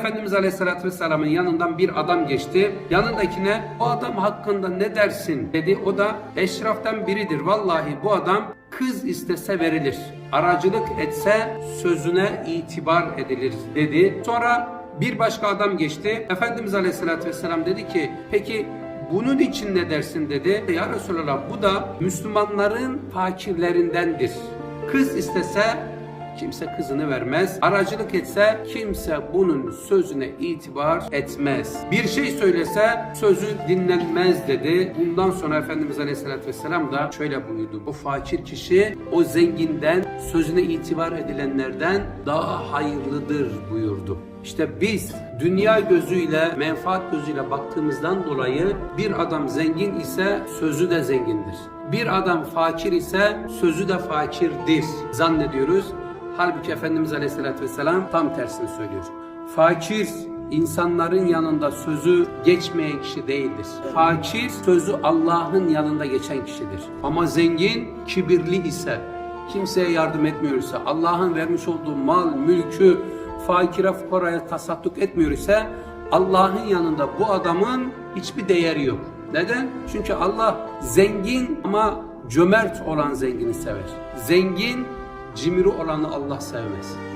Efendimiz Aleyhisselatü Vesselam'ın yanından bir adam geçti. Yanındakine bu adam hakkında ne dersin dedi. O da eşraftan biridir. Vallahi bu adam kız istese verilir. Aracılık etse sözüne itibar edilir dedi. Sonra bir başka adam geçti. Efendimiz Aleyhisselatü Vesselam dedi ki peki bunun için ne dersin dedi. Ya Resulallah bu da Müslümanların fakirlerindendir. Kız istese Kimse kızını vermez. Aracılık etse kimse bunun sözüne itibar etmez. Bir şey söylese sözü dinlenmez dedi. Bundan sonra Efendimiz Aleyhisselatü Vesselam da şöyle buyurdu. Bu fakir kişi o zenginden sözüne itibar edilenlerden daha hayırlıdır buyurdu. İşte biz dünya gözüyle, menfaat gözüyle baktığımızdan dolayı bir adam zengin ise sözü de zengindir. Bir adam fakir ise sözü de fakirdir zannediyoruz. Halbuki Efendimiz Aleyhisselatü Vesselam tam tersini söylüyor. Fakir insanların yanında sözü geçmeyen kişi değildir. Fakir sözü Allah'ın yanında geçen kişidir. Ama zengin kibirli ise, kimseye yardım etmiyor ise, Allah'ın vermiş olduğu mal, mülkü fakire fukaraya tasadduk etmiyor ise Allah'ın yanında bu adamın hiçbir değeri yok. Neden? Çünkü Allah zengin ama cömert olan zengini sever. Zengin cimri olanı Allah sevmez.